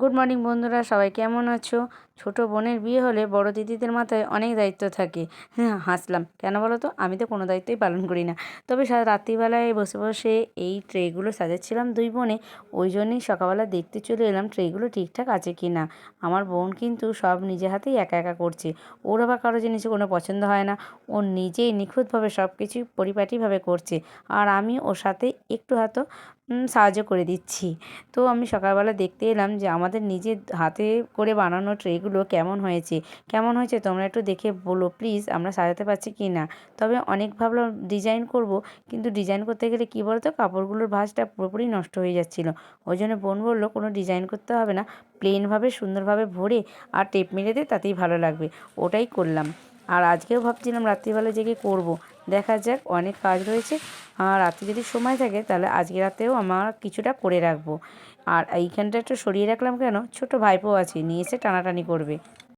Good morning বন্ধুরা সবাই কেমন আছো? ছোট বোনের বিয়ে হলে বড় দিদিদের মাথায় অনেক দায়িত্ব থাকে। হ্যাঁ হাসলাম। কেন বলো তো? আমি তো কোনো দায়িত্বই পালন করি না। তবে রাত্রিবেলায় বসে বসে এই ট্রেগুলো সাজাচ্ছিলাম দুই বোনে। ওই জন্যই সকালবেলা দেখতে চলে এলাম ট্রেগুলো ঠিকঠাক আছে কি না। আমার বোন কিন্তু সব নিজে হাতেই একা একা করছে। ওর আবার কারও জিনিস কোনো পছন্দ হয় না। ও নিজেই নিখুঁতভাবে সব কিছু পরিপাটিভাবে করছে। আর আমি ওর সাথে একটু হয়তো সাহায্য করে দিচ্ছি। তো আমি সকালবেলা দেখতে এলাম যে আমাদের নিজের হাতে করে বানানো ট্রেগুলো কেমন হয়েছে? কেমন হয়েছে তোমরা একটু দেখে বলো প্লিজ আমরা সাজাতে পারছি কি না তবে অনেক ভাবলাম ডিজাইন করব, কিন্তু ডিজাইন করতে গেলে কী বলতো? কাপড়গুলোর ভাঁজটা পুরোপুরি নষ্ট হয়ে যাচ্ছিল। ওই জন্য বোন বলল, কোনো ডিজাইন করতে হবে না। প্লেনভাবে সুন্দরভাবে ভরে আর টেপ মেরে দে, তাতেই ভালো লাগবে। ওটাই করলাম। আর আজকেও ভাবছিলাম রাত্রিবেলা জেগে করব। দেখা যাক, অনেক কাজ রয়েছে। রাতে যদি সময় থাকে, তাহলে আজকে রাতেও আমার কিছুটা করে রাখব। আর এইখানটা একটু সরিয়ে রাখলাম কেন? ছোট ভাইপো আছে, নিয়ে এসে টানাটানি করবে।